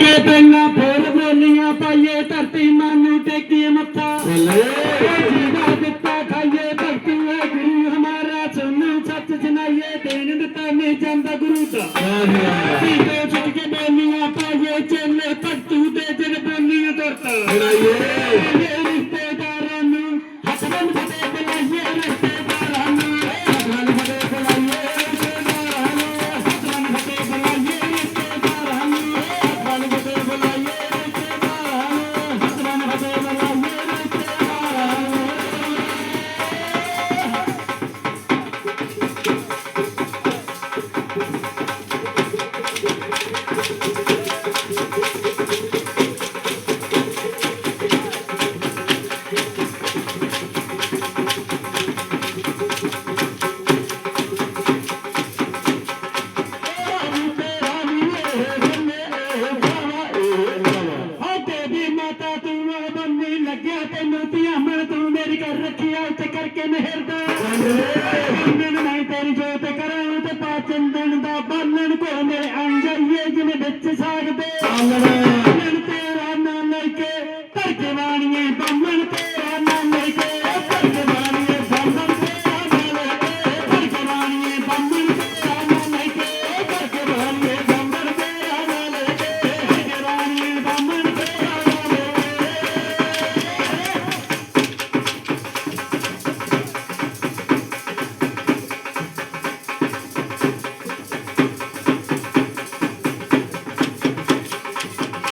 ਕੇ ਪਹਿਲਾਂ ਫੇਰ ਬੋਲੀਆਂ ਪਾਈਏ, ਧਰਤੀ ਮਾਂ ਨੂੰ ਟੇਕੀਏ ਮੱਥਾ। ਜੀਵਾ ਦਿੱਤਾ ਖਾਈਏ ਭਗਤੀ ਹੈ ਗੁਰੂ ਹਮਾਰਾ ਸੁਣ ਸੱਚ ਸੁਣਾਈਏ, ਦੇਣ ਦਿੱਤਾ ਨਹੀਂ ਜਾਂਦਾ ਗੁਰੂ ਦਾ। ਕੀਤੇ ਛੁੱਟ ਕੇ ਬੋਲੀਆਂ ਪਾਈਏ, ਚੇਲੇ ਭਗਤੂ ਦੇ ਦਿਨ ਬੋਲੀਆਂ ਦਰਤਾ ਇਹ ਲੱਗਿਆ ਤੈਨੂੰ ਧੀਆਂ ਮਣ ਤੂੰ ਮੇਰੀ ਕਰ ਰੱਖਿਆ ਉੱਤੇ ਕਰਕੇ ਮਿਹਰਦਾ ਮੈਨੂੰ ਨਹੀਂ ਤੇਰੀ ਜੋਤ ਕਰਾਂ ਤੇ ਪਾ ਚੰਦਨ ਦਾ ਬਾਲਣ ਕੋ ਮੇਰੇ ਅੰਜਰੀਏ ਜਿਵੇਂ ਵਿੱਚ ਸਾਗ